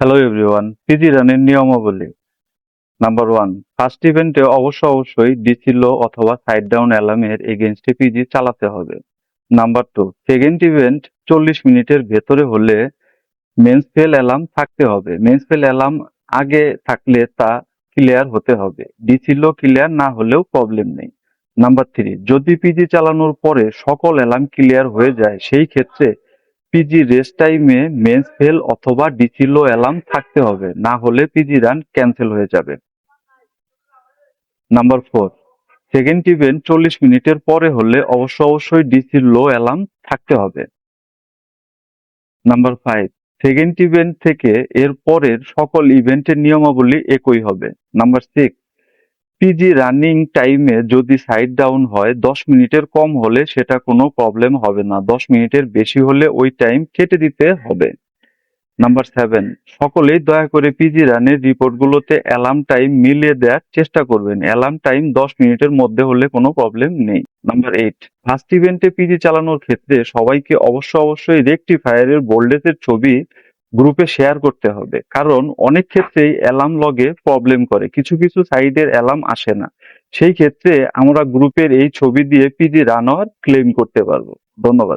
Hello everyone PG রানের নিয়মাবলী number one first ইভেন্টে অবশ্য অবশ্যই ডিসি অথবা সাইড ডাউন অ্যালার্মের এগেনস্টে পিজি চালাতে হবে। নাম্বার টু সেকেন্ড ইভেন্ট চল্লিশ মিনিটের ভেতরে হলে মেন্স ফেল অ্যালার্ম থাকতে হবে। মেন্স ফেল অ্যালার্ম আগে থাকলে তা ক্লিয়ার হতে হবে। ডিসি ক্লিয়ার না হলেও প্রবলেম নেই। নাম্বার থ্রি যদি পিজি চালানোর পরে সকল অ্যালার্ম ক্লিয়ার হয়ে যায়, সেই ক্ষেত্রে পিজি রেস্ট টাইমে মেন্স ফেল অথবা ডিসি লো অ্যালার্ম থাকতে হবে। না হলে পিজি রান ক্যান্সেল হয়ে যাবে। নাম্বার ফোর সেকেন্ড ইভেন্ট চল্লিশ মিনিটের পরে হলে অবশ্য অবশ্যই ডিসি লো অ্যালার্ম থাকতে হবে। নাম্বার ফাইভ সেকেন্ড ইভেন্ট থেকে এর পরের সকল ইভেন্টের নিয়মাবলী একই হবে। নাম্বার সিক্স পিজি রানিং টাইমে যদি সাইড ডাউন হয়, দশ মিনিটের কম হলে সেটা কোনো প্রবলেম হবে না। দশ মিনিটের বেশি হলে ওই টাইম কেটে দিতে হবে। নাম্বার সেভেন সকলেই দয়া করে পিজি রানের রিপোর্টগুলোতে অ্যালার্ম টাইম মিলিয়ে দেওয়ার চেষ্টা করবেন। অ্যালার্ম টাইম দশ মিনিটের মধ্যে হলে কোনো প্রবলেম নেই। নাম্বার এইট ফার্স্ট ইভেন্টে পিজি চালানোর ক্ষেত্রে সবাইকে অবশ্য অবশ্যই রেকটিফায়ারের বোল্ডেসের ছবি গ্রুপে শেয়ার করতে হবে। কারণ অনেক ক্ষেত্রেই অ্যালার্ম লগে প্রবলেম করে। কিছু কিছু সাইডের অ্যালার্ম আসে না। সেই ক্ষেত্রে আমরা গ্রুপের এই ছবি দিয়ে পিজি রানওয়ার ক্লেম করতে পারব। ধন্যবাদ।